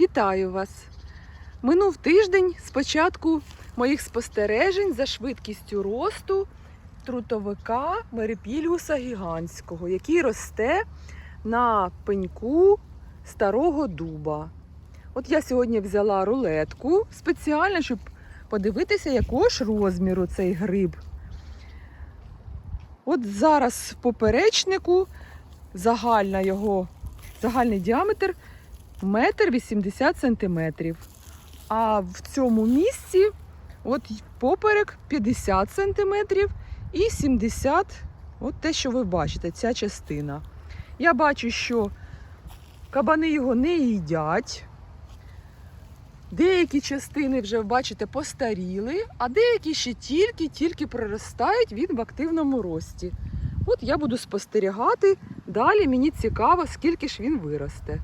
Вітаю вас! Минув тиждень з початку моїх спостережень за швидкістю росту трутовика Мерепільгуса гігантського, який росте на пеньку старого дуба. От я сьогодні взяла рулетку спеціально, щоб подивитися, якого ж розміру цей гриб. От зараз в поперечнику загальна його, загальний діаметр метр 80 сантиметрів. А в цьому місці от поперек 50 сантиметрів і 70, от те, що ви бачите, ця частина. Я бачу, що кабани його не їдять. Деякі частини вже, бачите, постаріли, а деякі ще тільки-тільки проростають він в активному рості. От я буду спостерігати. Далі мені цікаво, скільки ж він виросте.